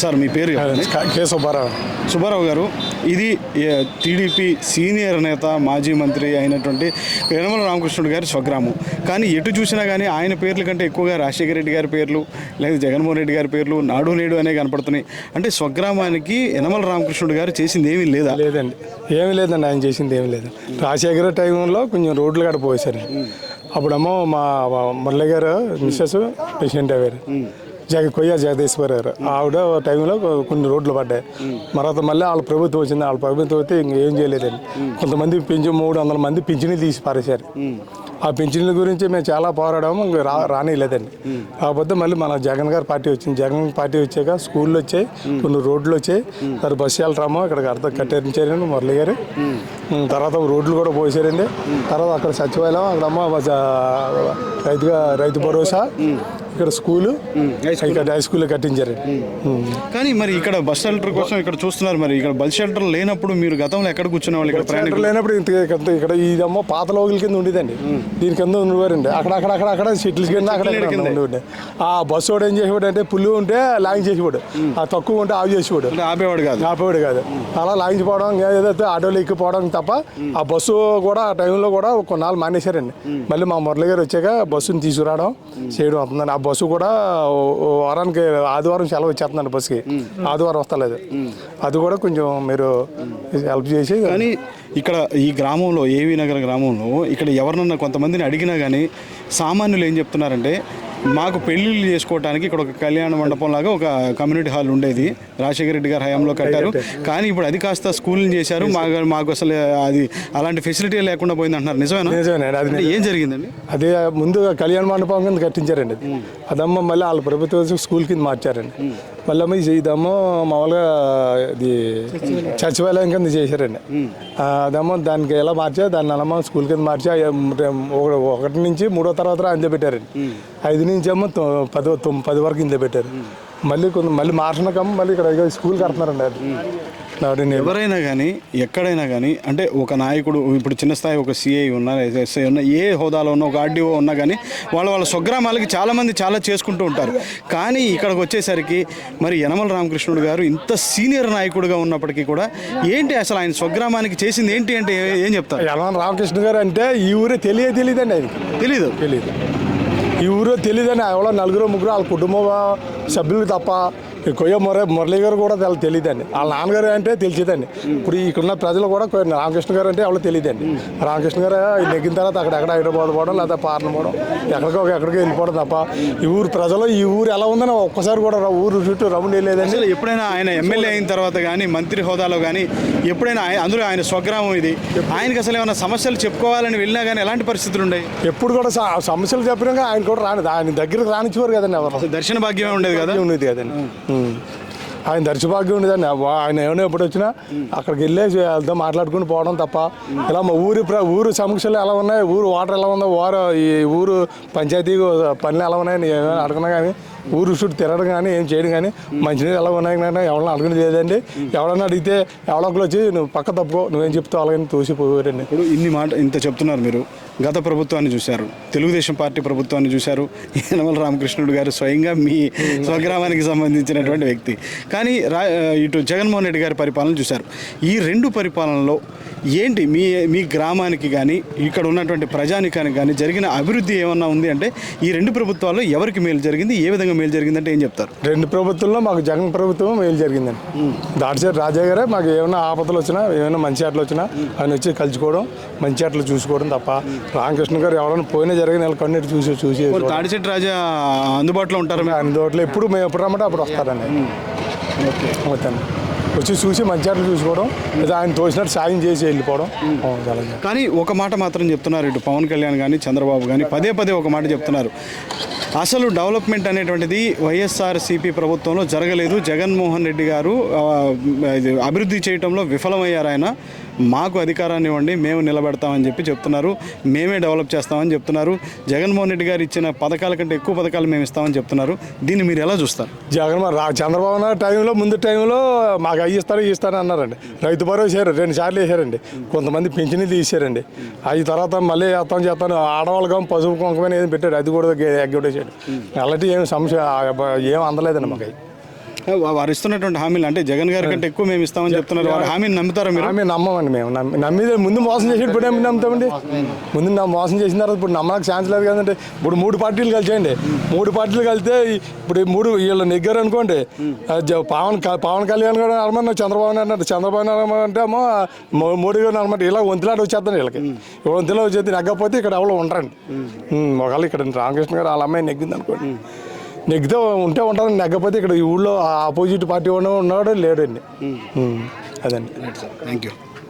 Sir మీ పేరు కే సుబ్బారావు సుబ్బారావు గారు ఇది టీడీపీ సీనియర్ నేత మాజీ మంత్రి అయినటువంటి యనమల రామకృష్ణుడు గారి స్వగ్రామం. కానీ ఎటు చూసినా కానీ ఆయన పేర్ల కంటే ఎక్కువగా రాజశేఖర రెడ్డి గారి పేర్లు లేదా జగన్మోహన్ రెడ్డి గారి పేర్లు నాడు నేడు అనే కనపడుతున్నాయి. అంటే స్వగ్రామానికి యనమల రామకృష్ణుడు గారు చేసింది ఏమీ లేదా? లేదండి. ఏమీ లేదండి ఆయన చేసింది ఏమీ లేదు. రాజశేఖర టైంలో కొంచెం రోడ్లు కాడ పోసారు అప్పుడేమో మా మా మురళి గారు మిస్సెస్ పేషెంట్ అయ్యారు. జగ కొయ్య జగదీశ్వర్ గారు ఆవిడ టైంలో కొన్ని రోడ్లు పడ్డాయి. తర్వాత మళ్ళీ వాళ్ళ ప్రభుత్వం వచ్చింది. వాళ్ళ ప్రభుత్వం అయితే ఇంకేం చేయలేదండి. కొంతమంది పింఛన్ మూడు వందల మంది పింఛని తీసి పారేశారు. ఆ పింఛన్ల గురించి మేము చాలా పోరాడాము ఇంక రా రానిలేదండి. కాకపోతే మళ్ళీ మన జగన్ గారి పార్టీ వచ్చింది. జగన్ పార్టీ వచ్చాక స్కూళ్ళు వచ్చాయి కొన్ని రోడ్లు వచ్చాయి. తర్వాత బస్సు వెళ్తాము ఇక్కడికి అర్థం కట్టించారండి మురళి గారు. తర్వాత రోడ్లు కూడా పోసారండి. తర్వాత అక్కడ సచివాలయం అక్కడ అమ్మ జ- రైతుగా రైతు భరోసా. ఇక్కడ స్కూలు ఇక్కడ హై స్కూల్. కట్టించారండి ఉమ్. కానీ మరి ఇక్కడ బస్ షెల్టర్ కోసం ఇక్కడ చూస్తున్నారు మరి. ఇక్కడ బస్ షెల్టర్ లేనప్పుడు మీరు గతంలో ఎక్కడ కూర్చునే వాళ్ళు ఇక్కడ ప్రయాణికులు? లేనప్పుడు ఇంత ఇక్కడ ఇదమ్మో పాత లోగుల కింద ఉండేదండి. దీని కింద ఉండేవారండి. అక్కడ అక్కడ అక్కడ అక్కడ షెటిల్స్ కింద అక్కడ. ఉండేవాడు ఆ బస్సు వాడు ఏం చేసేవాడు అంటే పుల్లు ఉంటే లాంగ్ చేసేవాడు. ఆ తక్కువ ఉంటే ఆఫ్ చేసేవాడు. ఆపేవాడు కాదు. ఆపేవాడు కాదు. అలా లాగించిపోవడం ఏదైతే ఆటోలో ఎక్కిపోవడం తప్ప ఆ బస్సు కూడా ఆ టైంలో కూడా కొన్నాళ్ళు మానేశారండి. మళ్ళీ మా మురళి గారు వచ్చాక బస్సుని తీసుకురావడం చేయడం అవుతుందండి. ఆ బస్సు కూడా వారానికి ఆదివారం సెలవు వచ్చేస్తుందండి బస్సుకి. ఆదివారం వస్తలేదు. అది కూడా కొంచెం మీరు హెల్ప్ చేసి కానీ ఇక్కడ ఈ గ్రామంలో ఏవి నగర గ్రామంలో ఇక్కడ ఎవరినన్నా కొంతమందిని అడిగినా కానీ సామాన్యులు ఏం చెప్తున్నారంటే మాకు పెళ్ళిళ్ళు చేసుకోవడానికి ఇక్కడ ఒక కళ్యాణ మండపం లాగా ఒక కమ్యూనిటీ హాల్ ఉండేది. రాజశేఖర రెడ్డి గారి హయాంలో కట్టారు. కానీ ఇప్పుడు అది కాస్త స్కూల్ని చేశారు. మాకు మాకు అసలు అది అలాంటి ఫెసిలిటీ లేకుండా పోయింది అంటున్నారు. నిజమేనా? నిజమేనండి అది ఏం జరిగిందండి? అదే ముందు కళ్యాణ మండపం కింద కట్టించారండి అది. అదమ్మ మళ్ళీ వాళ్ళ ప్రభుత్వ స్కూల్ కింద మార్చారండి. మళ్ళీ ఇది- ఇదమ్మో మామూలుగా ఇది సచివాలయం. కింద చేశారండి. ఆ, అదమ్మో దానికి ఎలా మార్చా దాన్ని అలమ్మ స్కూల్ కింద మార్చి ఒకటి నుంచి మూడో తర్వాత అందే పెట్టారండి. ఐదు నుంచి ఏమో పది పది వరకు ఇందులో పెట్టారు. మళ్ళీ కొంత మళ్ళీ మార్చినాకమ్మ మళ్ళీ ఇక్కడ స్కూల్ కడుతున్నారండి అది. ఎవరైనా కానీ ఎక్కడైనా కానీ అంటే ఒక నాయకుడు ఇప్పుడు చిన్న స్థాయి ఒక సిఐ ఉన్నా ఎస్ఐ ఉన్నా ఏ హోదాలో ఉన్నా ఒక ఆర్డీఓ ఉన్నా కానీ వాళ్ళ వాళ్ళ స్వగ్రామాలకి చాలామంది చాలా చేసుకుంటూ ఉంటారు. కానీ ఇక్కడికి వచ్చేసరికి మరి యనమల రామకృష్ణుడు గారు ఇంత సీనియర్ నాయకుడిగా ఉన్నప్పటికీ కూడా ఏంటి అసలు ఆయన స్వగ్రామానికి చేసింది ఏంటి అంటే ఏ- చెప్తారు? యలవన్ రామకృష్ణ గారు అంటే ఈ ఊరే తెలియ తెలియదండి ఆయనకి తెలీదు. తెలియదు ఈ ఊరు తెలియదని ఎవరో నలుగురు ముగ్గురు వాళ్ళ కుటుంబ సభ్యులు తప్ప ఈ కొయ్య ముర మురళి గారు కూడా తెల తెలియదండి వాళ్ళ నాన్నగారు అంటే తెలిసేదండి. ఇప్పుడు ఇక్కడున్న ప్రజలు కూడా రామకృష్ణ గారు అంటే ఎవరో తెలియదండి రామకృష్ణ గారు నెగ్గిన తర్వాత అక్కడ ఎక్కడ హైదరాబాద్ పోవడం లేదా పార్న పోవడం ఎక్కడికో ఎక్కడికో వెళ్ళిపోవడం తప్ప ఈ ఊరు ప్రజలు ఈ ఊరు ఎలా ఉందని ఒక్కసారి కూడా ఊరు చుట్టూ రౌండ్ వెళ్ళేదండి అసలు ఎప్పుడైనా ఆయన ఎమ్మెల్యే అయిన తర్వాత కానీ మంత్రి హోదాలో కానీ ఎప్పుడైనా అందులో ఆయన స్వగ్రామం ఇది. ఆయనకి అసలు ఏమైనా సమస్యలు చెప్పుకోవాలని వెళ్ళినా కానీ ఎలాంటి పరిస్థితులు ఉన్నాయి ఎప్పుడు కూడా సమస్యలు చెప్పినాక ఆయన కూడా రాని ఆయన దగ్గరికి రానిచ్చేవారు కదండి ఎవరు. దర్శన భాగ్యమే ఉండేది కదా? ఉండేది కదండి. ఆయన దర్శభాగ్యం ఉండేదాన్ని. ఆయన ఏమైనా ఎప్పుడు వచ్చినా అక్కడికి వెళ్ళేసి వెళ్తే మాట్లాడుకుని పోవడం తప్ప. ఇలా మా ఊరి ప్ర- ఊరు సమీక్షలు ఎలా ఉన్నాయి ఊరు వాటర్ ఎలా ఉందో వారు ఈ ఊరు పంచాయతీ పనులు ఎలా ఉన్నాయని ఏమైనా అడగనా కానీ ఊరు చుట్టూ తిరగడం కానీ ఏం చేయడం కానీ మంచినీళ్ళు ఎలా ఉన్నాయి కానీ ఎవరైనా అడగడం లేదండి. ఎవరైనా అడిగితే ఎవడొకరు వచ్చి నువ్వు పక్క తప్పుకో నువ్వేం చెప్తావు? అలాగని తోసిపోయారండి ఇప్పుడు ఇన్ని మాట ఇంత చెప్తున్నారు మీరు. గత ప్రభుత్వాన్ని చూశారు. తెలుగుదేశం పార్టీ ప్రభుత్వాన్ని చూశారు. యనమల రామకృష్ణుడు గారు స్వయంగా మీ స్వగ్రామానికి సంబంధించినటువంటి వ్యక్తి. కానీ రా ఇటు జగన్మోహన్ రెడ్డి గారి పరిపాలన చూశారు. ఈ రెండు పరిపాలనలో ఏంటి? మీ మీ గ్రామానికి కానీ ఇక్కడ ఉన్నటువంటి ప్రజానికానికి కానీ జరిగిన అభివృద్ధి ఏమన్నా ఉంది అంటే ఈ రెండు ప్రభుత్వాల్లో ఎవరికి మేలు జరిగింది? ఏ విధంగా మేలు జరిగిందంటే ఏం చెప్తారు? రెండు ప్రభుత్వంలో మాకు జగన్ ప్రభుత్వం మేలు జరిగిందండి. దాడిచేటి రాజా గారే మాకు ఏమైనా ఆపదలు వచ్చినా ఏమైనా మంచి ఆటలు వచ్చినా ఆయన వచ్చి కలుసుకోవడం మంచి ఆటలు చూసుకోవడం తప్ప రామకృష్ణ గారు ఎవరైనా పోయినా జరిగిన కన్నీటి చూసి చూసి తాడిచెట్టు రాజా అందుబాటులో ఉంటారు అన్ని చోట్ల ఎప్పుడు మేము ఎప్పుడు రమ్మంటే అప్పుడు వస్తారండి. మొత్తం వచ్చి చూసి మంచి ఆటలు చూసుకోవడం లేదా ఆయన తోచినట్టు సాయం చేసి వెళ్ళిపోవడం. కానీ ఒక మాట మాత్రం చెప్తున్నారు ఇటు పవన్ కళ్యాణ్ కానీ చంద్రబాబు కానీ పదే పదే ఒక మాట చెప్తున్నారు. అసలు డెవలప్మెంట్ అనేటువంటిది వైఎస్ఆర్సీపీ ప్రభుత్వంలో జరగలేదు. జగన్మోహన్ రెడ్డి గారు అభివృద్ధి చేయడంలో విఫలమయ్యారు ఆయన. మాకు అధికారాన్ని ఇవ్వండి మేము నిలబెడతామని చెప్పి చెప్తున్నారు మేమే డెవలప్ చేస్తామని చెప్తున్నారు. జగన్మోహన్ రెడ్డి గారు ఇచ్చిన పథకాల కంటే ఎక్కువ పథకాలు మేము ఇస్తామని చెప్తున్నారు. దీన్ని మీరు ఎలా చూస్తారు? జగన్ చంద్రబాబు నాయుడు టైంలో ముందు టైంలో మాకు అవి ఇస్తారు ఇవి అన్నారండి. రైతు భరోసా వేసారు రెండు సార్లు వేసారండి కొంతమంది పింఛనీ తీసారండి అవి తర్వాత మళ్ళీ చేస్తాం చేస్తాను. ఆడవాళ్ళగా పసుపు కుంకుమని ఏది పెట్టాడు అది కూడా ఎగ్గొట్టేసాడు అలాంటి ఏం సమస్య ఏం అందలేదండి మాకు వారు ఇస్తున్నటువంటి హామీలు అంటే జగన్ గారి కంటే ఎక్కువ మేము ఇస్తామని చెప్తున్నారు. వారి హామీని నమ్ముతారా మీరు? ఆమె నమ్మమండి మేము. నమ్మి నమ్మిదే ముందు మోసం చేసి ఇప్పుడు ఏమి నమ్ముతామండి? ముందు నా మోసం చేసిన తర్వాత ఇప్పుడు నమ్మడానికి ఛాన్స్ లేదు కదండి. ఇప్పుడు మూడు పార్టీలు కలిసేయండి. మూడు పార్టీలు కలిస్తే ఇప్పుడు ఈ మూడు వీళ్ళు నెగ్గారు అనుకోండి. పవన్ పవన్ కళ్యాణ్ గారు అనమాట చంద్రబాబు నాయుడు అంటే చంద్రబాబు నాయుడు అంటే ఏమో మోడీ గారు అనమాట ఇలా వంతులాట వచ్చేస్తాను వీళ్ళకి. వంతులో వచ్చేది నెగ్గకపోతే ఇక్కడ ఎవరు ఉండరండి. ఒకవేళ ఇక్కడ రామకృష్ణ గారు వాళ్ళ అమ్మాయి నెగ్గింది అనుకోండి. నెగ్గితే ఉంటే ఉంటారు నెగ్గకపోతే ఇక్కడ ఈ ఊళ్ళో ఆపోజిట్ పార్టీ ఉన్న ఉన్నాడు లేడండి అదండి. Thank you